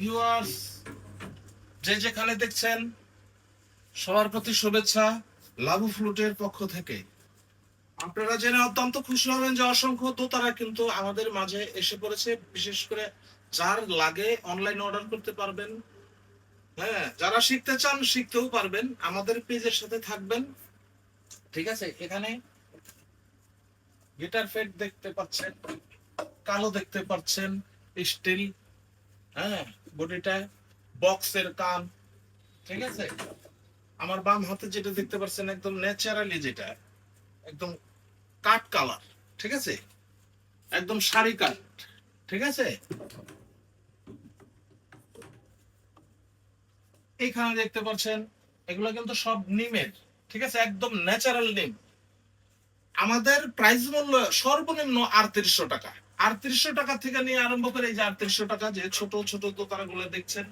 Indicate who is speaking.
Speaker 1: Viewers যে যেখানে দেখছেন, সবার প্রতি শুভেচ্ছা লাভু ফ্লুটের পক্ষ থেকে। আপনারা জেনে অত্যন্ত খুশি হবেন যে অসংখ্য কিন্তু আমাদের মাঝে এসে পড়েছে, বিশেষ করে যার লাগে অনলাইন অর্ডার করতে পারবেন। হ্যাঁ যারা শিখতে চান, শিখতেও পারবেন। আমাদের পেজের সাথে থাকবেন। ঠিক আছে, এখানে গিটার ফেট দেখতে পাচ্ছেন, কালো দেখতে পাচ্ছেন স্টিল হ্যাঁ। বডিটা বক্সের কান ঠিক আছে? আমার বাম হাতে যেটা দেখতে পাচ্ছেন একদম ন্যাচারালি যেটা, একদম কাট কালার, ঠিক আছে? একদম শাড়ি কাট ঠিক আছে? এইখানে দেখতে পাচ্ছেন, এগুলো কিন্তু সব নিমের, ঠিক আছে? একদম ন্যাচারাল নিম। আমাদের প্রাইস মূল্য সর্বনিম্ন আটত্রিশশো টাকা। আটত্রিশশো টাকা থেকে নিয়ে আরম্ভ করে এই যে আটত্রিশশো টাকা যে ছোট ছোট দোকানগুলো দেখছেন